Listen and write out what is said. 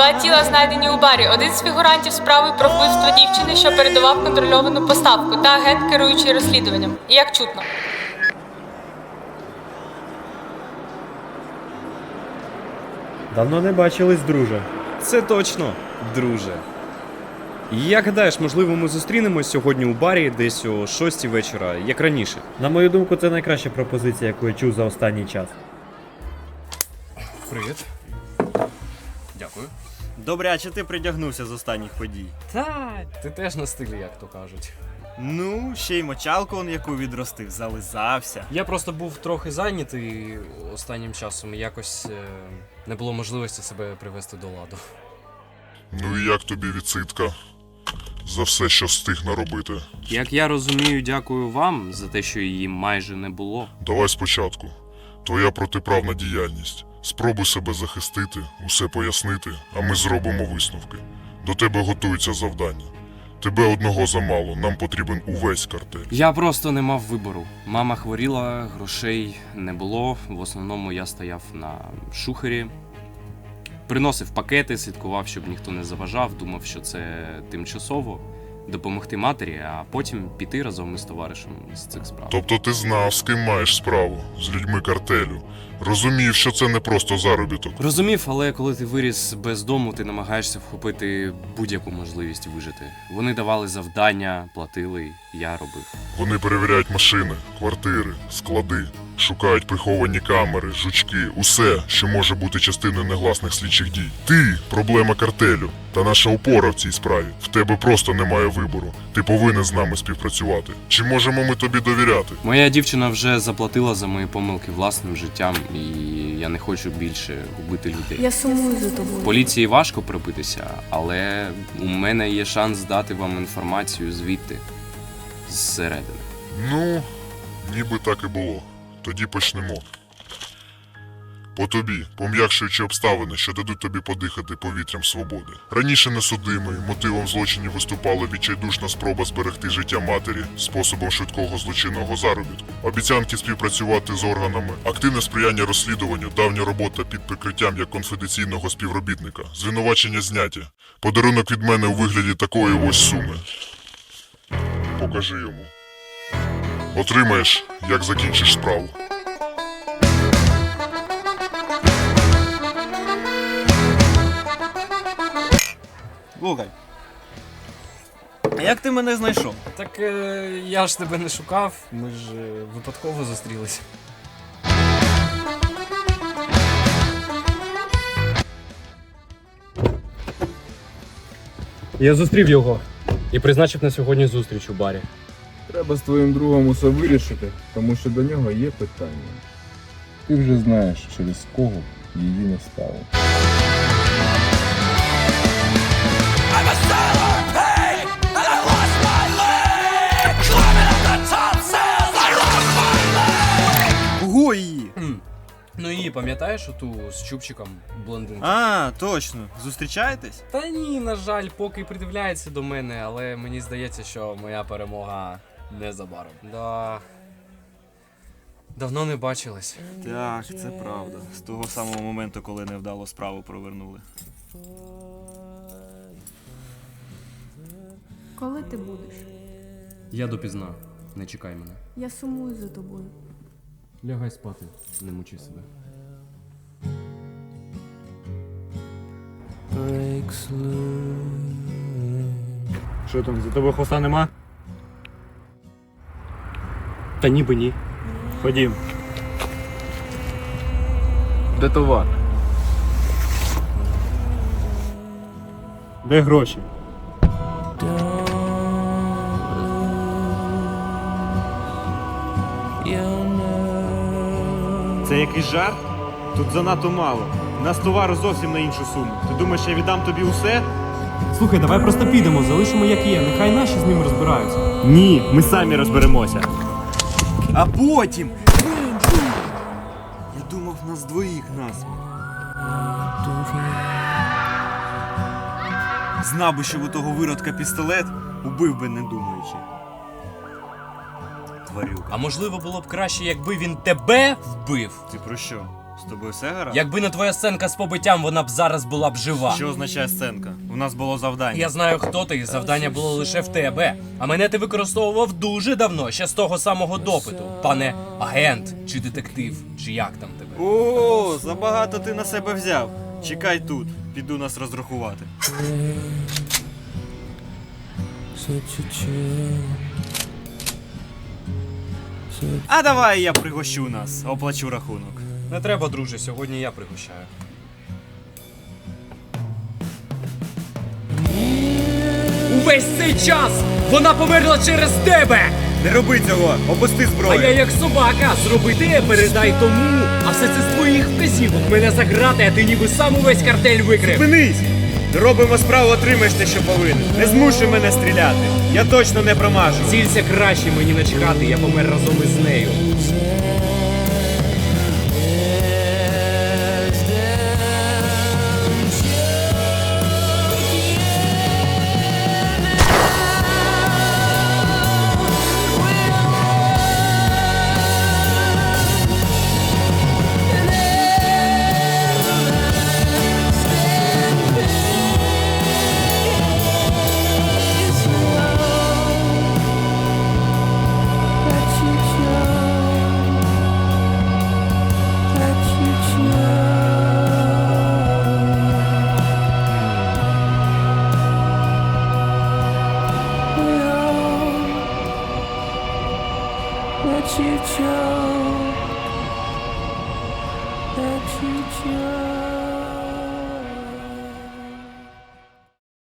Два тіла знайдені у барі. Один з фігурантів справи про вбивство дівчини, що передавав контрольовану поставку, та агент, керуючий розслідуванням. Як чутно. Давно не бачились, друже. Це точно, друже. Як гадаєш, можливо, ми зустрінемось сьогодні у барі десь о 6 вечора, як раніше. На мою думку, це найкраща пропозиція, яку я чув за останній час. Привіт. Дякую. Добре, а чи ти придягнувся з останніх подій. Та, ти теж на стилі, як то кажуть. Ну, ще й мочалку он яку відростив, зализався. Я просто був трохи зайнятий останнім часом і якось е, не було можливості себе привести до ладу. Ну і як тобі відсидка? За все, що встиг наробити. Як я розумію, дякую вам за те, що її майже не було. Давай спочатку. Твоя протиправна діяльність. Спробуй себе захистити, усе пояснити, а ми зробимо висновки. До тебе готується завдання. Тебе одного замало, нам потрібен увесь картель. Я просто не мав вибору. Мама хворіла, грошей не було. В основному я стояв на шухері. Приносив пакети, слідкував, щоб ніхто не заважав, думав, що це тимчасово допомогти матері, а потім піти разом із товаришем з цих справ. Тобто ти знав, з ким маєш справу, з людьми картелю. Розумів, що це не просто заробіток. Розумів, але коли ти виріс без дому, ти намагаєшся вхопити будь-яку можливість вижити. Вони давали завдання, платили, я робив. Вони перевіряють машини, квартири, склади, шукають приховані камери, жучки, усе, що може бути частиною негласних слідчих дій. Ти проблема картелю та наша опора в цій справі. В тебе просто немає вибору. Ти повинен з нами співпрацювати. Чи можемо ми тобі довіряти? Моя дівчина вже заплатила за мої помилки власним життям, і я не хочу більше губити людей. Я сумую за тобою. Поліції важко пробитися, але у мене є шанс дати вам інформацію звідти зсередини. Ну, ніби так і було. Тоді почнемо. По тобі, пом'якшуючи обставини, що дадуть тобі подихати повітрям свободи. Раніше несудимий, мотивом злочинів виступала відчайдушна спроба зберегти життя матері способом швидкого злочинного заробітку. Обіцянки співпрацювати з органами, активне сприяння розслідуванню, давня робота під прикриттям як конфіденційного співробітника, звинувачення зняття, подарунок від мене у вигляді такої ось суми. Покажи йому. Отримаєш, як закінчиш справу. Слухай. А як ти мене знайшов? Так е, я ж тебе не шукав, ми ж е, випадково зустрілися. Я зустрів його і призначив на сьогодні зустріч у барі. Треба з твоїм другом усе вирішити, тому що до нього є питання. Ти вже знаєш, через кого її не стало. Її? Ну і пам'ятаєш оту з чубчиком блондинку? А, точно. Зустрічаєтесь? Та ні, на жаль, поки придивляється до мене, але мені здається, що моя перемога незабаром. Да. Давно не бачились. Так, це правда. З того самого моменту, коли невдало справу провернули. Коли ти будеш? Я допізна. Не чекай мене. Я сумую за тобою. Лягай спати, не мучи себе. Що там, за тобою хвоста нема? Та ніби ні. Ходім. Де товар? Де гроші? Це якийсь жарт? Тут занадто мало. У нас товару зовсім на іншу суму. Ти думаєш, я віддам тобі усе? Слухай, давай просто підемо, залишимо як є. Нехай наші з ними розбираються. Ні, ми самі розберемося. А потім. Я думав, нас двоїх насміх. Знав би, що у того виродка пістолет, убив би не думаючи. Тварюка. А можливо було б краще, якби він тебе вбив? Ти про що? З тобою все гаразд? Якби не твоя сценка з побиттям, вона б зараз була б жива. Що означає сценка? У нас було завдання. Я знаю, хто ти, і завдання було лише в тебе. А мене ти використовував дуже давно, ще з того самого допиту. Пане агент, чи детектив, чи як там тебе. О, забагато ти на себе взяв. Чекай тут, піду нас розрахувати. А давай я пригощу нас, оплачу рахунок. Не треба, друже, сьогодні я пригощаю. Увесь цей час вона померла через тебе! Не роби цього, опусти А зброю. я як собака, зроби те, передай тому. А все це з твоїх вказівок. Мене заграти, а ти ніби сам увесь картель викрив. Зупинись! Робимо справу, отримаєш те, що повинен. Не змушуй мене стріляти. Я точно не промажу. Цілься краще, мені начхати, я помер разом із нею. You choke. that you choke.